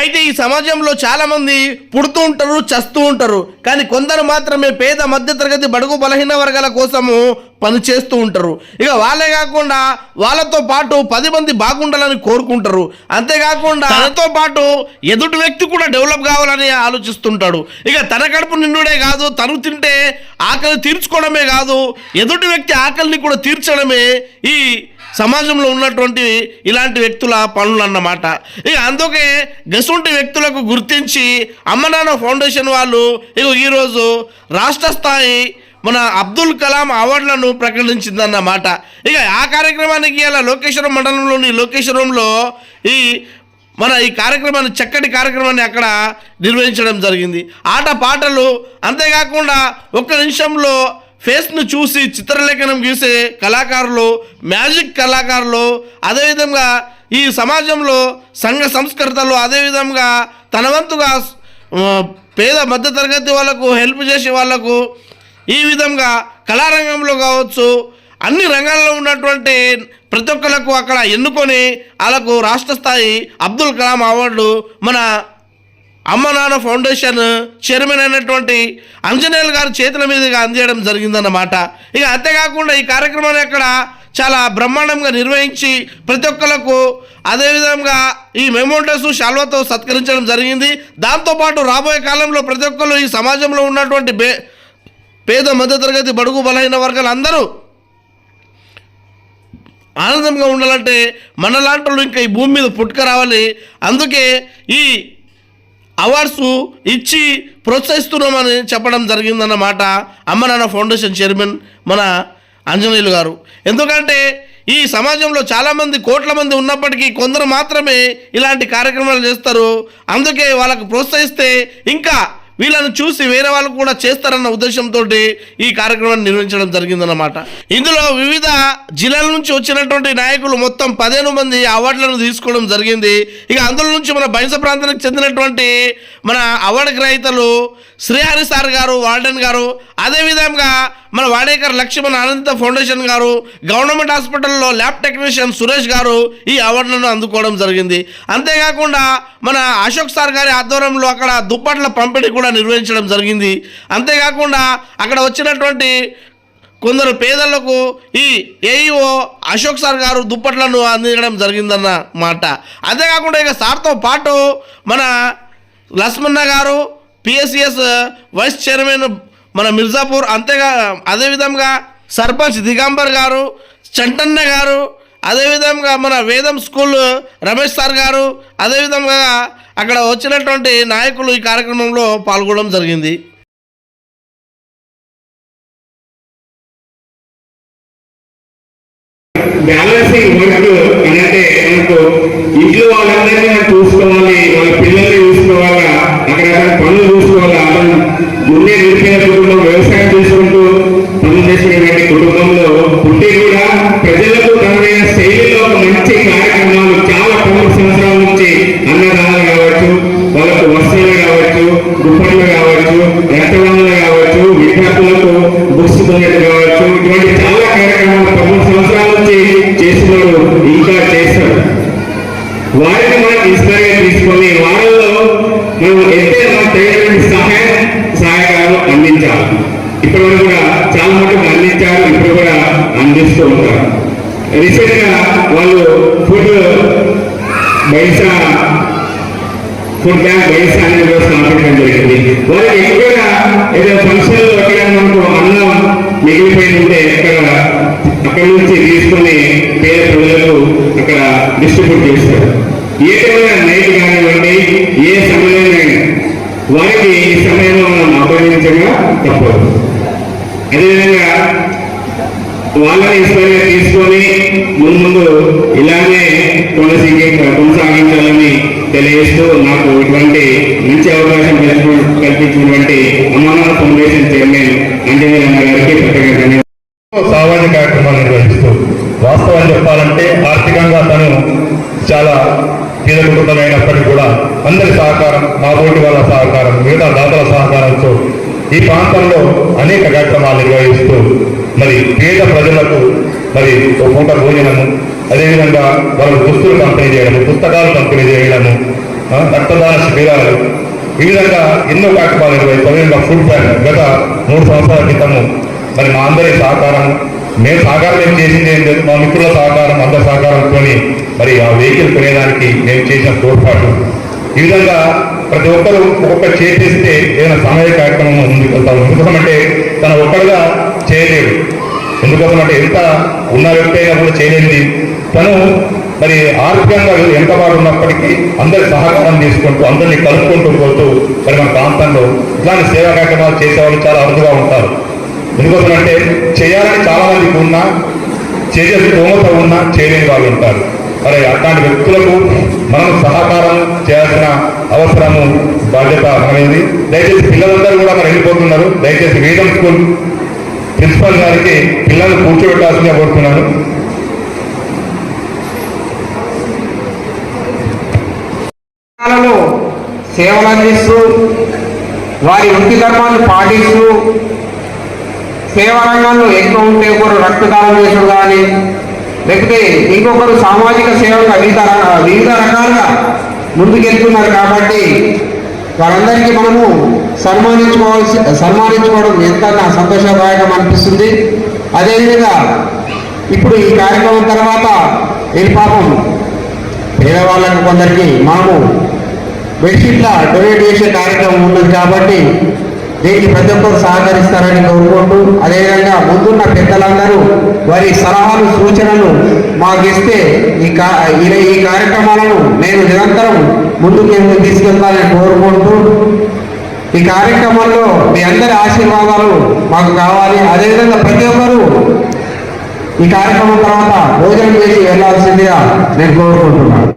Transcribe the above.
అయితే ఈ సమాజంలో చాలా మంది పుడుతూ ఉంటారు చస్తూ ఉంటారు. కానీ కొందరు మాత్రమే పేద మధ్యతరగతి బడుగు బలహీన వర్గాల కోసము పని చేస్తూ ఉంటారు. ఇక వాళ్ళే కాకుండా వాళ్ళతో పాటు పది మంది బాగుండాలని కోరుకుంటారు. అంతేకాకుండా తనతో పాటు ఎదుటి వ్యక్తి కూడా డెవలప్ కావాలని ఆలోచిస్తుంటాడు. ఇక తన కడుపు నిండుడే కాదు తను తింటే ఆకలి తీర్చుకోవడమే కాదు ఎదుటి వ్యక్తి ఆకలిని కూడా తీర్చడమే ఈ సమాజంలో ఉన్నటువంటి ఇలాంటి వ్యక్తుల పనులు అన్నమాట ఇక అందుకే గసుంటి వ్యక్తులకు గుర్తించి అమ్మనాన్న ఫౌండేషన్ వాళ్ళు ఇక ఈరోజు రాష్ట్ర స్థాయి మన అబ్దుల్ కలాం అవార్డులను ప్రకటించిందన్నమాట. ఇక ఆ కార్యక్రమానికి ఇలా లోకేశ్వరం మండలంలోని లోకేశ్వరంలో ఈ మన ఈ కార్యక్రమాన్ని చక్కటి కార్యక్రమాన్ని అక్కడ నిర్వహించడం జరిగింది. ఆట పాటలు అంతేకాకుండా ఒక్క నిమిషంలో ఫేస్ను చూసి చిత్రలేఖనం గీసే కళాకారులు మ్యాజిక్ కళాకారులు అదేవిధంగా ఈ సమాజంలో సంఘ సంస్కృతలు అదేవిధంగా తన వంతుగా ఆ, పేద మధ్యతరగతి వాళ్ళకు హెల్ప్ చేసే వాళ్ళకు ఈ విధంగా కళారంగంలో కావచ్చు అన్ని రంగాల్లో ఉన్నటువంటి ప్రతి ఒక్కరికి అక్కడ ఎన్నుకొని వాళ్ళకు రాష్ట్ర స్థాయి అబ్దుల్ కలాం అవార్డు మన అమ్మ నాన్న ఫౌండేషన్ చైర్మన్ అయినటువంటి అంజనేయులు గారి చేతుల మీదుగా అందజేయడం జరిగిందన్నమాట. ఇక అంతేకాకుండా ఈ కార్యక్రమాన్ని అక్కడ చాలా బ్రహ్మాండంగా నిర్వహించి ప్రతి ఒక్కరికి అదేవిధంగా ఈ మెమోంటస్ శాల్వతో సత్కరించడం జరిగింది. దాంతోపాటు రాబోయే కాలంలో ప్రతి ఒక్కరు ఈ సమాజంలో ఉన్నటువంటి బే పేద మధ్యతరగతి బడుగు బలహీన వర్గాలు అందరూ ఆనందంగా ఉండాలంటే మనలాంటి ఇంకా ఈ భూమి మీద పుట్టుక రావాలి. అందుకే ఈ అవార్డ్స్ ఇచ్చి ప్రోత్సహిస్తున్నామని చెప్పడం జరిగిందన్నమాట అమ్మ నాన్న ఫౌండేషన్ చైర్మన్ మన ఆంజనేయులు గారు. ఎందుకంటే ఈ సమాజంలో చాలామంది కోట్ల మంది ఉన్నప్పటికీ కొందరు మాత్రమే ఇలాంటి కార్యక్రమాలు చేస్తారు. అందుకే వాళ్ళకు ప్రోత్సహిస్తే ఇంకా వీళ్ళని చూసి వేరే వాళ్ళు కూడా చేస్తారన్న ఉద్దేశంతో ఈ కార్యక్రమాన్ని నిర్వహించడం జరిగిందన్నమాట. ఇందులో వివిధ జిల్లాల నుంచి వచ్చినటువంటి నాయకులు మొత్తం పదిహేను మంది అవార్డులను తీసుకోవడం జరిగింది. ఇక అందులో నుంచి మన బైంస ప్రాంతానికి చెందినటువంటి మన అవార్డు గ్రహీతలు శ్రీహరి సార్ గారు వార్డెన్ గారు అదేవిధంగా మన వాడేకర్ లక్ష్మణ్ అనంత ఫౌండేషన్ గారు గవర్నమెంట్ హాస్పిటల్లో ల్యాబ్ టెక్నీషియన్ సురేష్ గారు ఈ అవార్డులను అందుకోవడం జరిగింది. అంతేకాకుండా మన అశోక్ సార్ గారి ఆధ్వర్యంలో అక్కడ దుప్పట్ల పంపిణీ కూడా నిర్వహించడం జరిగింది. అంతేకాకుండా అక్కడ వచ్చినటువంటి కొందరు పేదలకు ఈ ఏఈఓ అశోక్ సార్ గారు దుప్పట్లను అందించడం జరిగిందన్న మాట. అంతేకాకుండా ఇక సార్తో పాటు మన లక్ష్మణ గారు పిఎస్సిఎస్ వైస్ చైర్మన్ మన మిర్జాపూర్ అంతేగా అదేవిధంగా సర్పంచ్ దిగంబర్ గారు చంటన్న గారు అదేవిధంగా మన వేదం స్కూల్ రమేష్ సార్ గారు అదేవిధంగా అక్కడ వచ్చినటువంటి నాయకులు ఈ కార్యక్రమంలో పాల్గొనడం జరిగింది. బ్యాలెన్సింగ్ వర్క్ అంటే మనకు ఇంట్లో వాళ్ళందరినీ మనం చూసుకోవాలి వాళ్ళ పిల్లల్ని చూసుకోవాలి. ముందే నిరుపేద కుటుంబం వ్యవసాయం చేసుకుంటూ పనులు చేసుకునేటువంటి కుటుంబంలో పుట్టి కూడా ప్రజలకు తనదైన శైలిలో మంచి కార్యక్రమాలు చాలా పనుల సంవత్సరాల నుంచి అన్నదానాలు కావచ్చు వాళ్ళకు వస్త్రాలు కావచ్చు గుప్పలు కావచ్చు రక్తదానాలు కావచ్చు విద్యార్థులకు బుక్స్ కొనేది కావచ్చు ఇటువంటి చాలా కార్యక్రమాలు పదమూడు సంవత్సరాల నుంచి చేస్తున్నాడు ఇంకా చేస్తాడు వారిని మనం ఇన్స్పైర్ తీసుకొని వాళ్ళలో మనం ఎంత తగినటువంటి సహాయం సహాయకాలు అందించాలి. ఇప్పటివరకు కూడా చాలా మటుకు అందించారు ఇప్పుడు కూడా అందిస్తూ ఉంటారు. రీసెంట్గా వాళ్ళు ఫుడ్ బయట ఫుడ్ బ్యాంక్ బయట అనేది కూడా స్థాపించడం జరిగింది. వాళ్ళకి ఎక్కువగా ఏదో ఫంక్షన్లు పెట్టడానికి మనకు అన్నం మిగిలిపోయి ఉంటే అక్కడ అక్కడి నుంచి తీసుకొని పేద ప్రజలకు అక్కడ డిస్ట్రిబ్యూట్ చేస్తారు. ఏ టైంలో నైట్ కానివ్వండి ఏ సమయంలో వారికి ఈ సమయంలో మనం విధంగా తప్పదు అదేవిధంగా వాళ్ళని ఇన్స్పైర్ తీసుకొని ముందు ముందు ఇలానే కొనసాగి కొనసాగించాలని తెలియజేస్తూ నాకు ఇటువంటి మంచి అవకాశం కల్పించినటువంటి అమ్మానాథ ఫౌండేషన్ చైర్మన్ అంజనీర్ అన్న గారికి ప్రత్యేక సామాజిక కార్యక్రమాలు నిర్వహిస్తూ వాస్తవాన్ని చెప్పాలంటే ఆర్థికంగా తను చాలా పేద కుటుంబమైనప్పటికీ కూడా అందరి సహకారం మా బోటి వాళ్ళ సహకారం మిగతా ఈ ప్రాంతంలో అనేక కార్యక్రమాలు నిర్వహిస్తూ మరి పేద ప్రజలకు మరి ఒక పూట భోజనము అదేవిధంగా వాళ్ళకు దుస్తులు పంపిణీ చేయడము పుస్తకాలు పంపిణీ చేయడము రక్తదాన శిబిరాలు. ఈ విధంగా ఎన్నో కార్యక్రమాలు నిర్వహిస్తాం ఫుడ్ బ్యాంక్ గత మూడు సంవత్సరాల క్రితము మరి మా అందరి సహకారం మేము సహకారం ఏం చేసింది ఏం లేదు మా మిత్రుల సహకారం అందరి సహకారంతో మరి ఆ వెహికల్ కొనేదానికి మేము చేసిన తోడ్పాటు. ఈ విధంగా ప్రతి ఒక్కరు ఒక్కొక్కరు చేసేస్తే ఏదైనా సమయ కార్యక్రమం ముందుకు వెళ్తాం ఎందుకంటే తన ఒక్కడుగా చేయలేడు. ఎందుకోసం అంటే ఎంత ఉన్న వ్యక్తి అయినా కూడా చేయలేనిది. తను మరి ఆర్థికంగా వెనుకబాటు ఉన్నప్పటికీ అందరి సహకారం తీసుకుంటూ అందరినీ కలుపుకుంటూ పోతూ మరి మన ప్రాంతంలో ఇలాంటి సేవా కార్యక్రమాలు చేసేవాళ్ళు చాలా అరుదుగా ఉంటారు. ఎందుకోసం అంటే చేయాలని చాలామందికి ఉన్నా చేసే స్తోమత ఉన్నా చేయలేని వాళ్ళు ఉంటారు. మరి అట్లాంటి వ్యక్తులకు మనం సహకారం చేయాల్సిన అవసరము బాధ్యత అనేది దయచేసి పిల్లలందరూ కూడా మరి వెళ్ళిపోతున్నారు. దయచేసి వేదం స్కూల్ ప్రిన్సిపల్ గారికి పిల్లల్ని కూర్చోబెట్టాల్సిందిగా కోరుతున్నాను. సేవలు అందిస్తూ వారి వృత్తి ధర్మాన్ని పాటిస్తూ సేవా రంగంలో ఎక్కువ ఉంటే ఒకరు రక్తదానం చేసుడు కానీ లేకపోతే ఇంకొకరు సామాజిక సేవగా వివిధ వివిధ రకాలుగా ముందుకెళ్తున్నారు కాబట్టి వారందరికీ మనము సన్మానించుకోవాల్సి సన్మానించుకోవడం ఎంత సంతోషదాయకం అనిపిస్తుంది. అదేవిధంగా ఇప్పుడు ఈ కార్యక్రమం తర్వాత ఈ పాపం పేదవాళ్ళకు కొందరికి మనము బెడ్షీట్ల డొనేట్ చేసే కార్యక్రమం ఉన్నది కాబట్టి దీనికి ప్రతి ఒక్కరు సహకరిస్తారని కోరుకుంటూ అదేవిధంగా ముందున్న పెద్దలందరూ వారి సలహాలు సూచనలు మాకు ఇస్తే ఈ కా ఈ- ఈ కార్యక్రమాలను నేను నిరంతరం ముందుకు తీసుకెళ్తానని కోరుకుంటూ ఈ కార్యక్రమంలో మీ అందరి ఆశీర్వాదాలు మాకు కావాలి. అదేవిధంగా ప్రతి ఒక్కరూ ఈ కార్యక్రమం తర్వాత భోజనం చేసి వెళ్ళాల్సిందిగా నేను కోరుకుంటున్నాను.